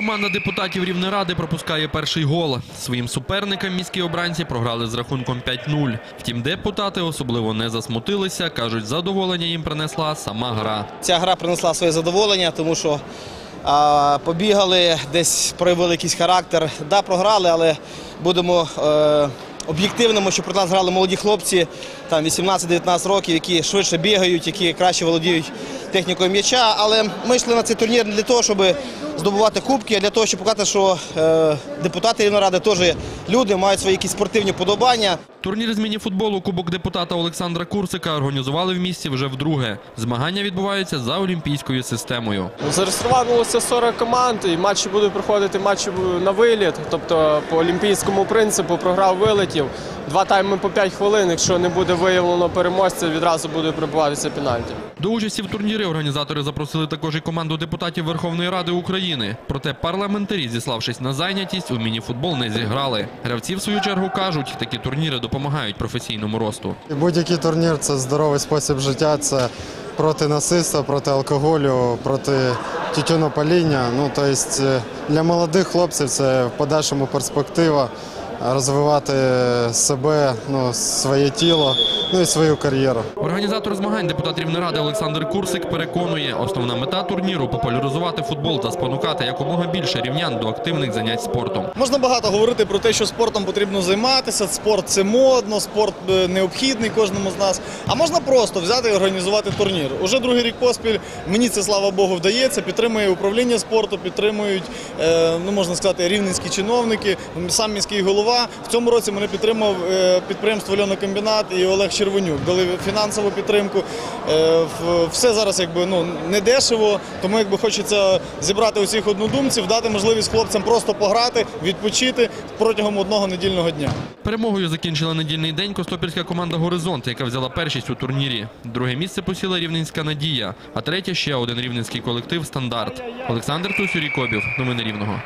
команда депутатів Рівнеради пропускає перший гол. Своїм суперникам міські обранці програли з рахунком 5-0. Втім, депутати особливо не засмутилися. кажуть, задоволення їм принесла сама гра. Ця гра принесла своє задоволення, тому що побігали, десь проявили якийсь характер. Да, програли, але будемо е, об'єктивними, що проти нас грали молоді хлопці, там 18-19 років, які швидше бігають, які краще володіють технікою м'яча. Але ми йшли на цей турнір не для того, щоб здобувати кубки, а для того, щоб показати, що е, депутати Рівноради теж люди, мають свої якісь спортивні подобання. Турнір з міні-футболу Кубок депутата Олександра Курсика організували в місті вже вдруге. Змагання відбуваються за олімпійською системою. Зареєструвалося 40 команд, і матчі будуть проходити матчі на виліт, тобто по олімпійському принципу програв вилетів. Два тайми по 5 хвилин. Якщо не буде виявлено переможця, відразу буде прибуватися пенальті. До участі в турнірі організатори запросили також і команду депутатів Верховної Ради України. Проте парламентарі, зіславшись на зайнятість, у міні-футбол не зіграли. Гравці, в свою чергу, кажуть, такі турніри допомагають професійному росту. Будь-який турнір це здоровий спосіб життя, це проти насильства, проти алкоголю, проти тютюнопаління. Ну, тобто для молодих хлопців це в подальшому перспектива розвивати себе, ну, своє тіло, ну і свою кар'єру. Організатор змагань, депутат Рівнеради Олександр Курсик переконує, основна мета турніру популяризувати футбол та спонукати якомога більше рівнян до активних занять спортом. Можна багато говорити про те, що спортом потрібно займатися. Спорт це модно, спорт е, необхідний кожному з нас. А можна просто взяти і організувати турнір. Уже другий рік поспіль. Мені це слава Богу вдається. Підтримує управління спорту, підтримують, е, ну можна сказати, рівненські чиновники, сам міський голова. В цьому році мене підтримав е, підприємство «Льонокомбінат» і Олег Червонюк. Дали фінансову підтримку. Е, Все зараз якби ну не дешево, тому якби хочеться зібрати усіх однодумців, дати можливість хлопцям просто пограти, відпочити протягом одного недільного дня. Перемогою закінчила недільний день костопільська команда Горизонт, яка взяла першість у турнірі. Друге місце посіла рівненська Надія, а третє ще один рівненський колектив Стандарт. Олександр Тусюрій Кобів. Новини Рівного.